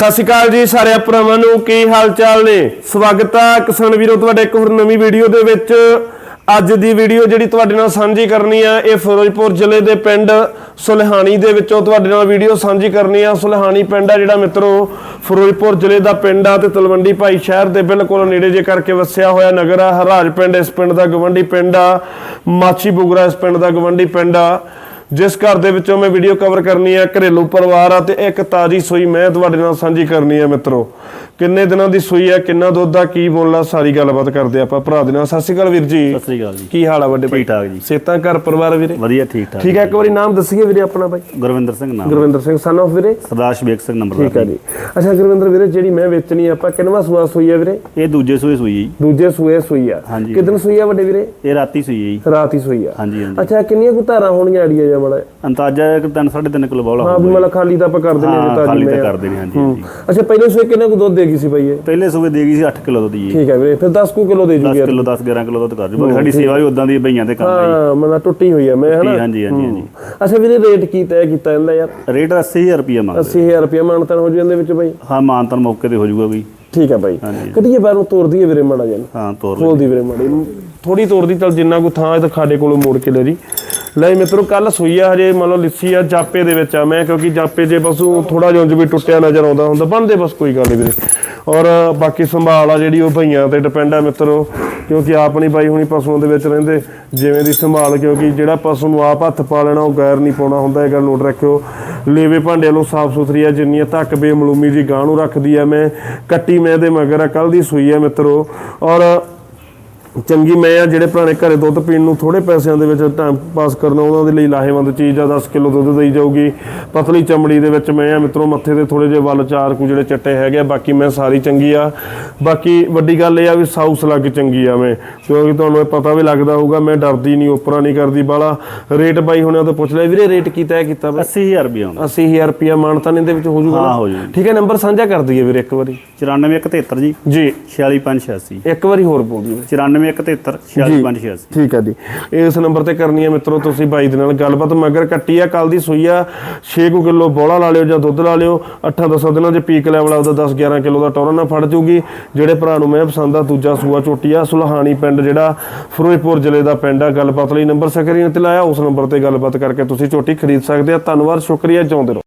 ਸਤਿ ਸ਼੍ਰੀ ਅਕਾਲ ਜੀ ਸਾਰੇ ਭਰਾਵਾਂ ਨੂੰ, ਕੀ ਹਾਲ ਚਾਲ ਨੇ? ਸਵਾਗਤ ਹੈ ਕਿਸਾਨ ਵੀਰੋ, ਤੁਹਾਡੇ ਇੱਕ ਹੋਰ ਨਵੀਂ ਵੀਡੀਓ ਦੇ ਵਿੱਚ। ਅੱਜ ਦੀ ਵੀਡੀਓ ਜਿਹੜੀ ਤੁਹਾਡੇ ਨਾਲ ਸਾਂਝੀ ਕਰਨੀ ਆ, ਇਹ ਫਿਰੋਜ਼ਪੁਰ ਜ਼ਿਲ੍ਹੇ ਦੇ ਪਿੰਡ ਸੁਲਹਾਣੀ ਦੇ ਵਿੱਚੋਂ ਤੁਹਾਡੇ ਨਾਲ ਵੀਡੀਓ ਸਾਂਝੀ ਕਰਨੀ ਆ। ਸੁਲਹਾਣੀ ਪਿੰਡ ਆ ਜਿਹੜਾ ਮਿੱਤਰੋ, ਫਿਰੋਜ਼ਪੁਰ ਜ਼ਿਲ੍ਹੇ ਦਾ ਪਿੰਡ ਆ ਤੇ ਤਲਵੰਡੀ ਭਾਈ ਸ਼ਹਿਰ ਦੇ ਬਿਲਕੁਲ ਨੇੜੇ ਜੇ ਕਰਕੇ ਵਸਿਆ ਹੋਇਆ ਨਗਰ ਆ। ਹਰਾਜ ਪਿੰਡ ਇਸ ਪਿੰਡ ਦਾ ਗਵੰਡੀ ਪਿੰਡ ਆ। ਮਾਛੀ ਬੁਗਰਾ ਇਸ ਪਿੰਡ ਦਾ ਗਵੰਡੀ ਪਿੰਡ ਆ। ਜਿਸ ਘਰ ਦੇ ਵਿੱਚੋਂ ਮੈਂ ਵੀਡੀਓ ਕਵਰ ਕਰਨੀ ਹੈ ਘਰੇਲੂ ਪਰਿਵਾਰ ਆ ਤੇ ਇੱਕ ਤਾਜੀ ਸੂਈ ਮੈਂ ਤੁਹਾਡੇ ਨਾਲ ਸਾਂਝੀ ਕਰਨੀ ਹੈ ਮਿੱਤਰੋ। ਕਿੰਨੇ ਦਿਨਾਂ ਦੀ ਸੂਈ ਹੈ ਕਿੰਨਾ ਦੁੱਧ ਆ ਕੀ ਬੋਲਣਾ ਸਾਰੀ ਗੱਲਬਾਤ ਕਰਦੇ ਆਪਾਂ ਭਰਾ ਦੇ ਨਾਲ। ਸਤਿ ਸ਼੍ਰੀ ਅਕਾਲ ਵੀਰ ਜੀ। ਸਤਿ ਸ੍ਰੀ ਅਕਾਲ ਜੀ। ਕੀ ਹਾਲ ਆ ਵੱਡੇ ਭਾਈ? ਠੀਕ ਠਾਕ ਜੀ। ਸੇਤਾਂ ਘਰ ਪਰਿਵਾਰ ਵੀਰੇ? ਵਧੀਆ ਠੀਕ ਠਾਕ ਠੀਕ ਹੈ ਇੱਕ ਵਾਰੀ ਨਾਮ ਦੱਸੀਏ ਵੀਰੇ ਆਪਣਾ ਭਾਈ। ਗੁਰਵਿੰਦਰ ਸਿੰਘ ਨਾਮ। ਗੁਰਵਿੰਦਰ ਸਿੰਘ ਸਨ of ਵੀਰੇ? ਸਰਦਾਰ ਸ਼ਬੇਕ ਸਿੰਘ ਨੰਬਰ ਠੀਕ ਹੈ ਜੀ। ਅੱਛਾ ਗੁਰਵਿੰਦਰ ਵੀਰੇ ਜਿਹੜੀ ਮੈਂ ਵੇਚਣੀ ਆ, ਆਪਾਂ ਕਿੰਨਵਾ ਸੂਆ ਸੂਈ ਆ ਵੀਰੇ? ਇਹ ਦੂਜੇ ਸੂਏ ਸੂਈ ਜੀ। ਦੂਜੇ ਸੂਏ ਸੂਈ ਆ। ਕਿਦਨ ਸੂਈ ਆ ਵੱਡੇ ਵੀਰੇ? ਇਹ ਰਾਤੀ ਸੂਈ ਹੈ ਜੀ। ਰਾਤ ਸੂਈ ਆ। ਹਾਂਜੀ ਹਾਂਜੀ। ਅੱਛਾ ਕਿੰਨੀਆਂ ਕੁ ਧਾਰਾਂ ਹੋਣਗੀਆਂ ਆੜੀਆਂ ਜਾਂ ਮੜਾ ਅੰਦਾਜ਼ਾ ਇੱਕ 3 3.5 ਕਿਲੋ ਬੌਲਾ ਹਾਂ ਵੀ ਖਾਲੀ ਤਾਂ ਆਪਾਂ ਕਰ ਦਿੰਦੇ ਹਾਂ ਜਿੱਤਾ ਖਾਲੀ ਜਿੰਨੇ ਤਾਂ ਆ ਕਰਦੇ ਨੇ ਹਾਂਜੀ ਹਾਂਜੀ। ਅੱਛਾ ਪਹਿਲੇ ਸੂਏ ਕਿੰਨਾ ਕੁ ਦੁੱਧ ਦੇਗੀ ਸੀ ਭਾਈ ਇਹ? ਪਹਿਲੇ ਸੂਏ ਦੇ ਗਈ ਸੀ 8 ਕਿਲੋ ਦੁੱਧ ਜੀ ਠੀਕ ਹੈ ਵੀਰੇ ਫਿਰ 10 ਕੁ ਕਿਲੋ ਦੇ 10 ਜੂਗੀ ਕਿਲੋ 10 11 ਕਿਲੋ ਦੁੱਧ ਕਰ ਜੂ ਸਾਡੀ ਸੇਵਾ ਵੀ ਉਦਾਂ ਦੀ ਬਈਆਂ ਦੇ ਕੰਮ ਹੈ ਹਾਂ ਮਤਲਬ ਟੁੱਟੀ ਹੋਈ ਹੈ ਮੈਂ ਹਨਾ? ਜੀ ਹਾਂਜੀ ਹਾਂਜੀ ਹਾਂਜੀ। ਅੱਛਾ ਵੀਰੇ ਰੇਟ ਕੀ ਤੈਅ ਕੀਤਾ ਇਹਦਾ ਯਾਰ? ਰੇਟ 80000 ਰੁਪਏ ਮੰਗਦੇ 80000 ਰੁਪਏ ਮਾਨਤਨ ਹੋ ਜਾਂਦੇ ਵਿੱਚ ਭਾਈ ਹਾਂ ਮਾਨਤਨ ਮੌਕੇ ਤੇ ਹੋ ਜਾਊਗਾ ਵੀ ਠੀਕ ਹੈ ਭਾਈ। ਕੱਢੀਏ ਬਾਹਰ ਨੂੰ ਤੋੜ ਦਈਏ ਵੀਰੇ ਮਾੜਾ ਜਿਹਾ। ਹਾਂ ਤੋਰ ਖੋਲ ਦੀ ਵੀਰੇ ਮਾੜੀ। ਥੋੜੀ ਤੋੜਦੀ ਚਲ ਜਿੰਨਾ ਕੋ ਥਾਂ ਹੈ ਤਾਂ ਖਾਡੇ ਕੋਲੋਂ ਮੋੜ ਕੇ ਲੈ ਜੀ। ਲੈ ਮਿੱਤਰੋ ਕੱਲ ਸੂਈ ਆ ਹਜੇ ਮਤਲਬ ਲਿੱਸੀ ਆ ਜਾਪੇ ਦੇ ਵਿੱਚ ਆ ਮੈਂ, ਕਿਉਂਕਿ ਜਾਪੇ ਜੇ ਪਸ਼ੂ ਥੋੜਾ ਜਿਹਾ ਉਂਝ ਵੀ ਟੁੱਟਿਆ ਨਜ਼ਰ ਆਉਂਦਾ ਹੁੰਦਾ ਬੰਦੇ ਬਸ ਕੋਈ ਗੱਲ ਨਹੀਂ ਵੀਰੇ। ਔਰ ਬਾਕੀ ਸੰਭਾਲ ਆ ਜਿਹੜੀ ਉਹ ਭਈਆਂ ਤੇ ਡਿਪੈਂਡ ਆ ਮਿੱਤਰੋ, ਕਿਉਂਕਿ ਆਪ ਨਹੀਂ ਬਾਈ ਹੁਣੀ ਪਸ਼ੂਆਂ ਦੇ ਵਿੱਚ ਰਹਿੰਦੇ, ਜਿਵੇਂ ਦੀ ਸੰਭਾਲ, ਕਿਉਂਕਿ ਜਿਹੜਾ ਪਸ਼ੂ ਨੂੰ ਆਪ ਹੱਥ ਪਾ ਲੈਣਾ, ਉਹ ਗੈਰ ਨਹੀਂ ਪਾਉਣਾ ਹੁੰਦਾ, ਇਹ ਗੱਲ ਨੋਟ ਰੱਖਿਓ। ਲੇਵੇ ਭਾਂਡੇ ਨੂੰ ਸਾਫ਼ ਸੁਥਰੀ ਆ ਜਿੰਨੀ ਤੱਕ ਬੇਮਲੂਮੀ ਦੀ ਗਾਂ ਨੂੰ ਰੱਖਦੀ ਆ ਮੈਂ, ਕੱਟੀ ਮੈਂ ਦੇ ਮਗਰ ਆ ਕੱਲ ਦੀ ਸੂਈ ਆ ਮਿੱਤਰੋ। ਔਰ ਚੰਗੀ ਮੈਂ ਆ ਜਿਹੜੇ ਪੁਰਾਣੇ ਘਰੇ ਦੁੱਧ ਪੀਣ ਨੂੰ ਥੋੜੇ ਪੈਸਿਆਂ ਦੇ ਵਿੱਚ ਟਾਈਮ ਪਾਸ ਕਰਨਾ ਉਹਨਾਂ ਦੇ ਲਈ ਲਾਹੇਵੰਦ ਚੀਜ਼ ਆ 10 ਕਿਲੋ ਦੁੱਧ ਦੇਈ ਜਾਊਗੀ। ਪਤਲੀ ਚਮੜੀ ਦੇ ਵਿੱਚ ਮੈਂ ਆ ਮਿੱਤਰੋ ਮੱਥੇ ਦੇ ਥੋੜੇ ਜਿਹੇ ਵੱਲ ਚਾਰ ਕੁ ਜਿਹੜੇ ਚੱਟੇ ਹੈਗੇ ਬਾਕੀ ਮੈਂ ਸਾਰੀ ਚੰਗੀ ਆ। ਬਾਕੀ ਵੱਡੀ ਗੱਲ ਇਹ ਆ ਵੀ ਸਾਊਸ ਲੱਗ ਚੰਗੀ ਆ ਮੈਂ ਕਿਉਂਕਿ ਤੁਹਾਨੂੰ ਇਹ ਪਤਾ ਵੀ ਲੱਗਦਾ ਹੋਊਗਾ ਮੈਂ ਡਰਦੀ ਨਹੀਂ ਉਪਰਾ ਨਹੀਂ ਕਰਦੀ ਬਾਲਾ ਰੇਟ ਬਾਈ ਹੁਣਿਆਂ ਤੋਂ ਪੁੱਛ ਲਿਆ। ਵੀਰੇ ਰੇਟ ਕੀ ਤੈਅ ਕੀਤਾ ਬਈ 80000 ਰੁਪਏ ਆਉਂਦਾ। 80000 ਰੁਪਿਆ ਮਾਨਤਾ ਨੇ ਦੇ ਵਿੱਚ ਹੋ ਜਾਊਗਾ ਹਾਂ? ਹੋ ਜੂ ਠੀਕ ਹੈ ਨੰਬਰ ਸਾਂਝਾ ਕਰ ਦਈਏ ਵੀਰੇ ਇੱਕ ਵਾਰੀ। 94173 ਜੀ। ਜੀ। 46586 ਇੱਕ ਵਾਰੀ ਹੋਰ ਬੋਲ ਦਿਓ 94173 46586 ਠੀਕ ਹੈ ਜੀ। ਇਸ ਨੰਬਰ ਤੇ ਕਰਨੀ ਹੈ ਮਿੱਤਰੋ, ਤੁਸੀਂ ਬਾਈ ਦੇ ਨਾਲ ਗੱਲਬਾਤ। ਮਗਰ ਕੱਟੀ ਆ ਕੱਲ ਦੀ ਸੂਈ ਆ। 6 ਕਿਲੋ ਬੋਲਾ ਲਾ ਲਿਓ ਜਾਂ ਦੁੱਧ ਲਾ ਲਿਓ। 8-10 ਦਿਨਾਂ ਚ ਪੀਕ ਲੈਵਲ ਆਪਦਾ 10-11 ਕਿਲੋ ਦਾ ਟੋਰਾ ਨਾ ਫੜ ਜੂਗੀ। ਜਿਹੜੇ ਭਰਾ ਨੂੰ ਮੈਂ ਪਸੰਦ ਆ, ਦੂਜਾ ਸੂਆ ਚੋਟੀ ਆ, ਸੁਲਹਾਣੀ ਪਿੰਡ ਜਿਹੜਾ, ਫਿਰੋਜ਼ਪੁਰ ਜ਼ਿਲ੍ਹੇ ਦਾ ਪਿੰਡ ਆ। ਗੱਲਬਾਤ ਲਈ ਨੰਬਰ ਸਕਰੀਨ ਤੇ ਲਾਇਆ, ਉਸ ਨੰਬਰ ਤੇ ਗੱਲਬਾਤ ਕਰਕੇ ਤੁਸੀਂ ਚੋਟੀ ਖਰੀਦ ਸਕਦੇ ਆ। ਧੰਨਵਾਦ, ਸ਼ੁਕਰੀਆ ਚਾਹੁੰਦੇ ਰਹੋ।